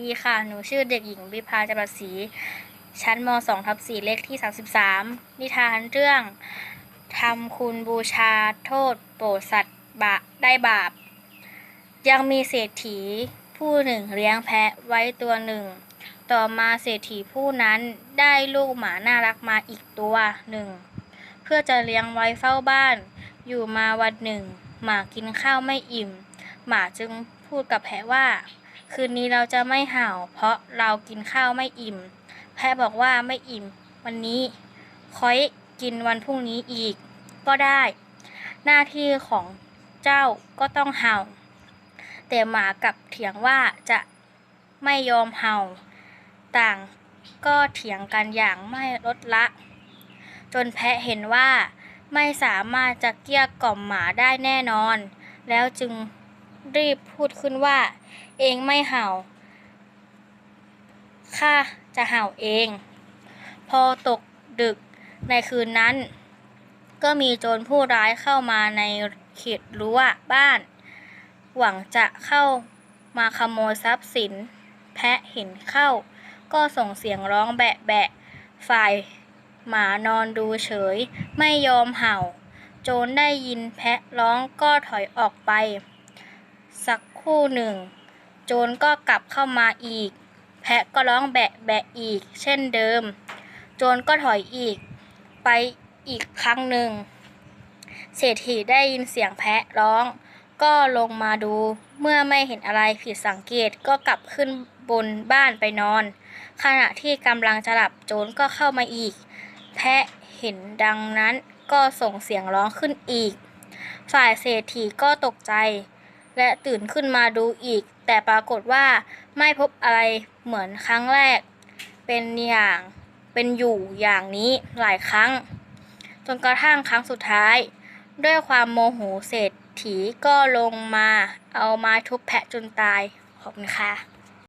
ดีค่ะ หนูชื่อเด็กหญิงวิภาจรัสศรีชั้นม 2 ทับ4เลขที่ 33 นิทานเรื่องทำคุณบูชาโทษ โปรดสัตว์บาได้บาป ยังมีเศรษฐีผู้หนึ่งเลี้ยงแพะไว้ตัวหนึ่ง ต่อมาเศรษฐีผู้นั้นได้ลูกหมาน่ารักมาอีกตัวหนึ่ง เพื่อจะเลี้ยงไว้เฝ้าบ้าน อยู่มาวันหนึ่ง หมากินข้าวไม่อิ่ม หมาจึงพูดกับแพะว่า คืนนี้เราจะไม่เห่า เพราะเรากินข้าวไม่อิ่ม แพะบอกว่าไม่อิ่ม วันนี้คอยกินวันพรุ่งนี้อีก ก็ได้ หน้าที่ของเจ้าก็ต้องเห่า แต่หมากับเถียงว่าจะไม่ยอมเห่า ต่างก็เถียงกันอย่างไม่ลดละ จนแพะเห็นว่าไม่สามารถจะเกลี้ยกล่อมหมาได้แน่นอน แล้วจึง รีบพูดขึ้นว่า เองไม่เห่า ข้าจะเห่าเอง พอตกดึกในคืนนั้น ก็มีโจรผู้ร้ายเข้ามาในเขตรั้วบ้าน หวังจะเข้ามาขโมยทรัพย์สิน แพะเห็นเข้า ก็ส่งเสียงร้องแบะแบะ ฝ่ายหมานอนดูเฉย ไม่ยอมเห่า โจรได้ยินแพะร้องก็ถอยออกไป สักครู่หนึ่ง โจรก็กลับเข้ามาอีก แพะก็ร้องแบะแบะอีก เช่นเดิม โจรก็ถอยอีก ไปอีกครั้งหนึ่ง เศรษฐีได้ยินเสียงแพะร้อง ก็ลงมาดู เมื่อไม่เห็นอะไรผิดสังเกตก็กลับขึ้นบนบ้านไปนอน ขณะที่กำลังจะหลับโจรก็เข้ามาอีก แพะเห็นดังนั้นก็ส่งเสียงร้องขึ้นอีก ฝ่ายเศรษฐีก็ตกใจ และตื่นขึ้นมาดูอีก แต่ปรากฏว่าไม่พบอะไรเหมือนครั้งแรก เป็นอย่างเป็นอยู่อย่างนี้หลายครั้ง จนกระทั่งครั้งสุดท้าย ด้วยความโมโหเศรษฐีก็ลงมาเอาไม้ทุบแพะจนตายขอบคุณค่ะ